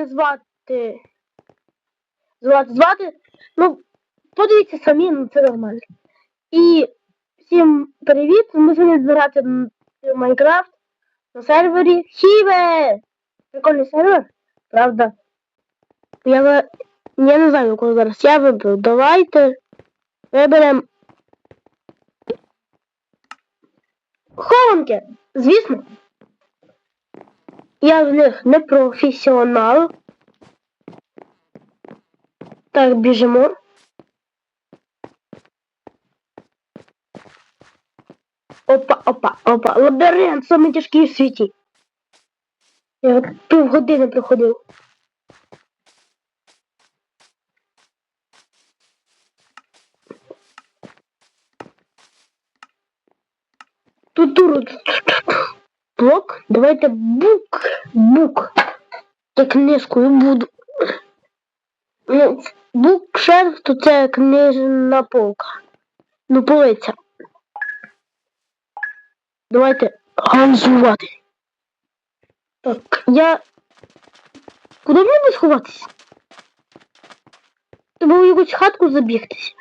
мене звати. Звати, звати. Ну, подивіться самі, ну це нормально. І всім привіт! Ми сьогодні збирати в Майнкрафт на сервері Хіве! Прикольний сервер, правда? Я, я не знаю, кого зараз я виберу. Давайте виберемо. Хованки! Звісно. Я в них не професіонал. Так, біжимо. Опа, опа, опа. Лабіринт, самий тяжкий в світі. Я півгодини проходив. Тут туру. Блок. Давайте бук. Бук. Я книжкою буду. Ну, букшерф, то це книжна полка. Ну, полиця. Давайте ганзувати. Так, я. Куди мені сховатися? Треба в якусь хатку забігтися.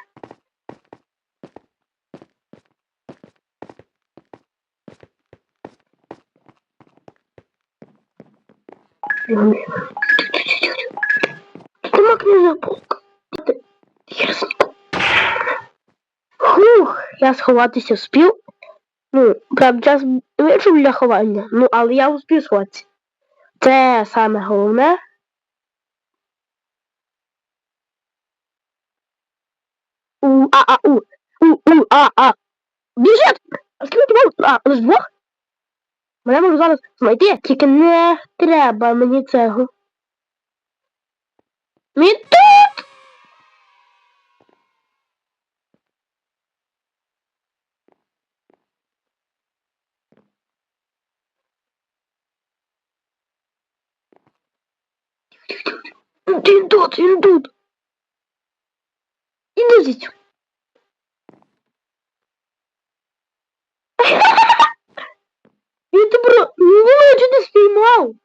Книжна полка. Ясненько. Хух, я сховатися вспів. Ну, правда, час вийшов для ховання, ну, але я успів сховатися. Це саме головне. У, а, а, у, у, у, а, а. Біжить! А скільки можу? А, лиш двох? Мене можу зараз знайти, тільки не треба мені цього. Він тут! Він тут, він тут. Іди звідси. Він тебе ну, спіймав.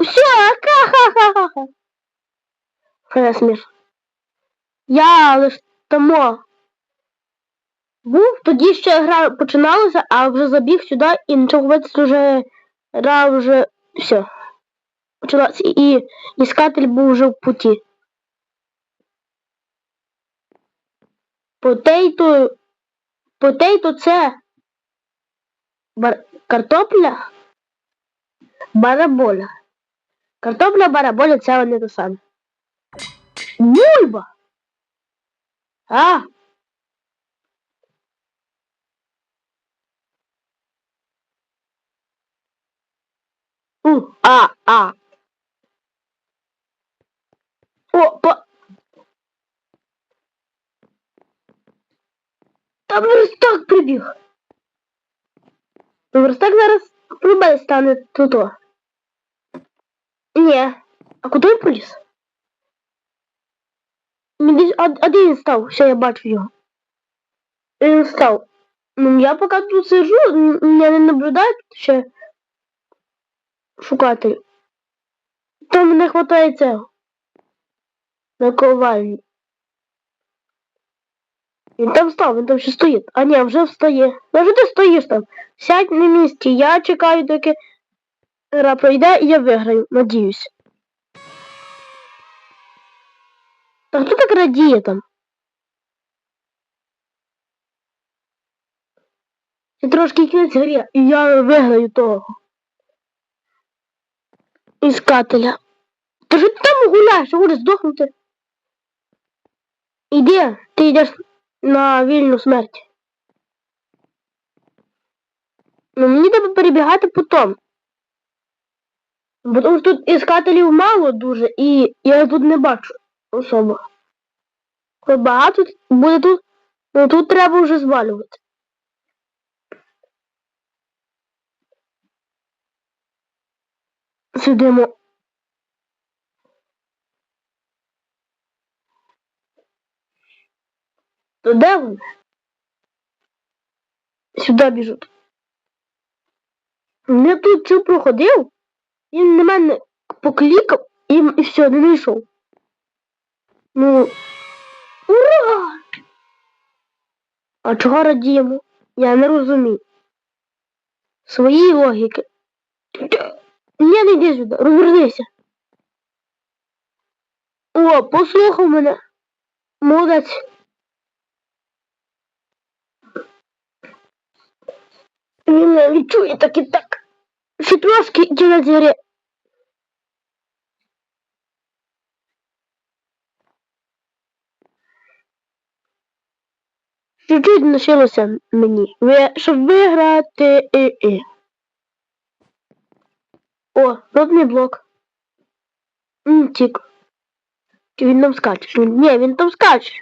Все, ха-ха-ха-ха. Смішно. Я лиш тому був, тоді ще гра починалася, а вже забіг сюди і нічого вже гра вже все. Почалася і іскатель був вже в путі. Потейто. Потейто це бар... картопля бараболя. Картопля бараболя це вони те саме. Бульба! А! У, а, а. О, по... Там верстак прибіг. Ну, верстак зараз прибай стане тут. Ні. А куди він поліз? А, де він став? Все, я бачу його. Він став. Ну, я поки тут сижу, мене не наблюдаю тут ще шукатель. Там не хватає цього. Наковальні. Він там став, він там ще стоїть. А ні, вже встає. Ну вже ти стоїш там. Сядь на місці. Я чекаю, доки гра пройде і я виграю, надіюсь. Та хто так радіє там? Ще трошки кінець грі, і я виграю того. Іскателя. Та що ти там гуляєш, що будеш здохнути? Іди, ти йдеш на вільну смерть. Ну мені треба перебігати потом. Бо тому тут іскателів мало дуже, і я тут не бачу особо. Коли багато буде тут, ну тут треба вже звалювати. Сидимо. То де вони? Сюди біжуть. Не тут що проходив? Він мене поклікав і, і все, не знайшов. Ну. Ура! А чого радіємо? Я не розумію. Свої логіки. Ні, не йди сюди, розвернися. О, послухав мене. Молодець. Він відчує так і так. Ще трошки кінець гри. Чуть-чуть лишилося мені, щоб виграти і, і. О, родний блок. М, Тік. Він там скаче? Ні, він там скаче.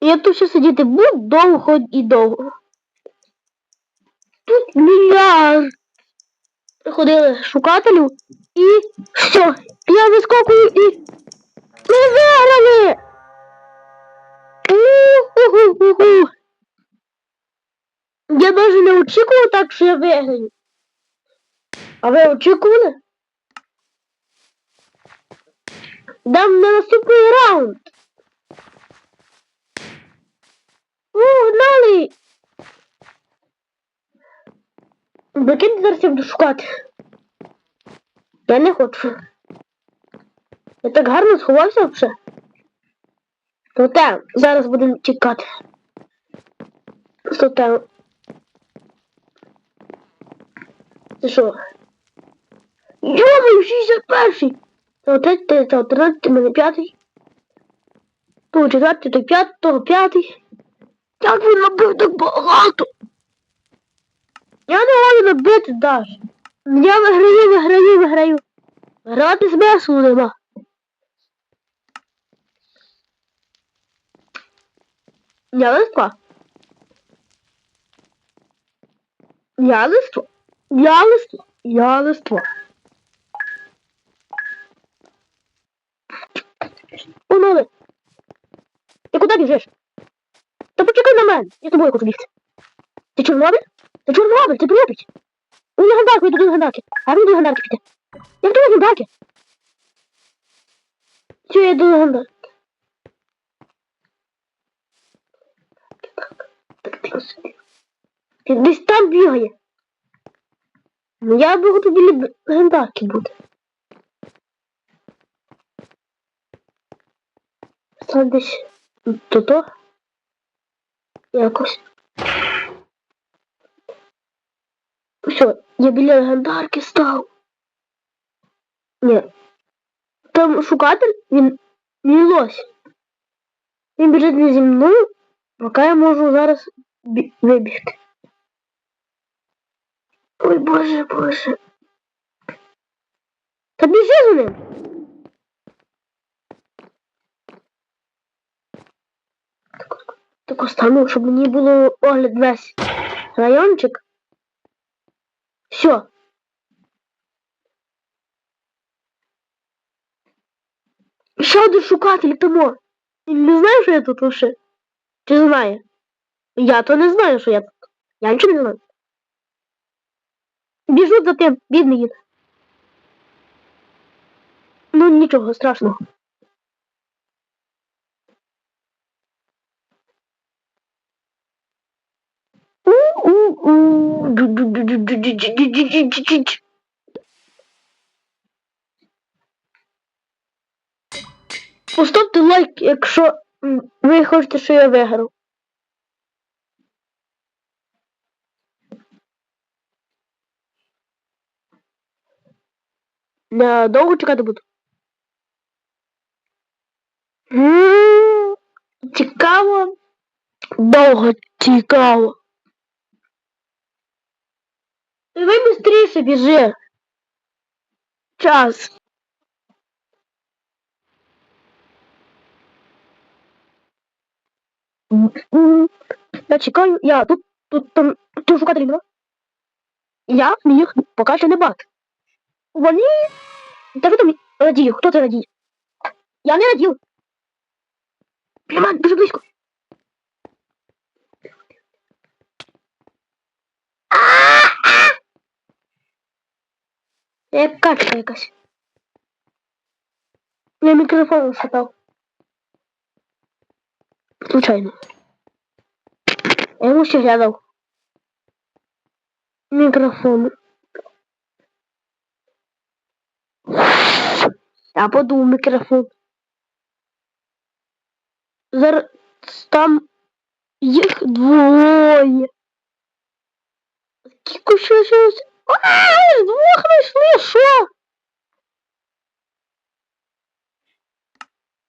Я тут ще сидіти буду довго і довго. Мільярд ходили шукателю і все. Я вискокую і ми виграли! У-ху-ху-ху-ху. Я навіть не очікував так, що я виграю. А ви очікували? Дам на наступний раунд. О, гнали! Прикиньте, зараз я буду шукати. Я не хочу. Я так гарно сховався вже. Проте, зараз будемо тікати. Проте. Це що? Йомай, 61-й! Це отець, це, 13, мене п'ятий. Того четвертий, то п'ятий, того п'ятий. Як він набив так багато? Я не можу набити даже. Я виграю, виграю, виграю. Грати смислу нема. Я листва. Я листво. Я листво. Я листво. Погнали. Ти куди біжиш? Та почекай на мене. Я тобою хочу бігти. Ти чорнобиль? Ну чого він робить? Ти припить. У нього гандарку, йду до гандарки. А він до гандарки піде. Я йду до гандарки. Чого я йду до гандарки? Так, тихо сиди. Він десь там бігає. Ну я можу тут біля гандарки бути. Став десь. Тут. Якось. Все, я біля легендарки став. Ні. Там шукатель, він він лось. Він біжить не зі мною, поки я можу зараз бі- вибігти. Ой, боже, боже. Та біжи за ним. Так, так остану, щоб мені було огляд весь райончик. Все. Ще один шукатель тому. Він не знає, що я тут лише? Чи знає? Я то не знаю, що я тут. Я нічого не знаю. Біжу за тим, бідний. Ну нічого страшного. Поставте лайк, якщо ви хочете, що я виграв. Не довго чекати буду. Цікаво. Довго цікаво. Ви швидше біжи. Час. Я чекаю, я тут, тут там, тут шукателі нема. Я їх поки що не бачу. Вони. Та що там радію? Хто це радіє? Я не радів. Прямо дуже близько. Я як качка якась. Я мікрофон шатав. Случайно. Я йому ще глядав. Мікрофон. Я подумав мікрофон. Зараз там їх двоє. Скільки ще щось? А, двох знайшли, що?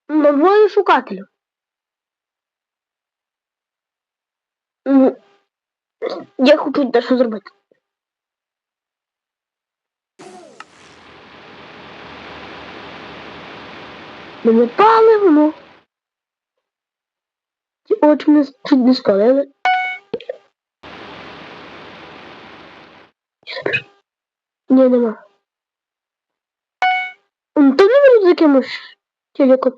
Ну, двоє шукателів. Я хочу дещо зробити. Мене паливно. Ці очі мене чуть не спалили. Ні, нема. М, Та не можу з якимось телеком.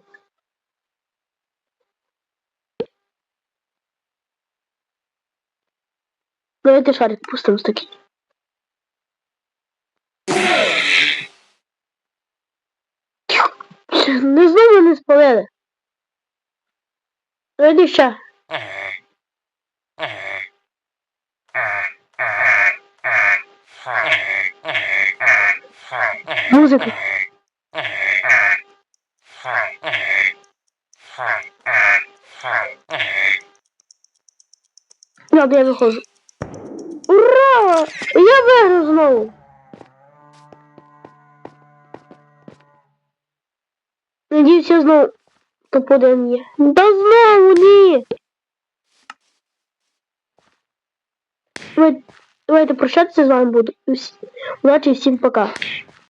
Давайте шарик пустимо з такий. Не знову не спалили. Давайте ще. Музику. Ладно, я виходжу. Ура! Я виграв знову. Надіюсь, я знову топ-1 є. Та знову! Давай- Давайте прощатися з вами буду. Удачі всім пока.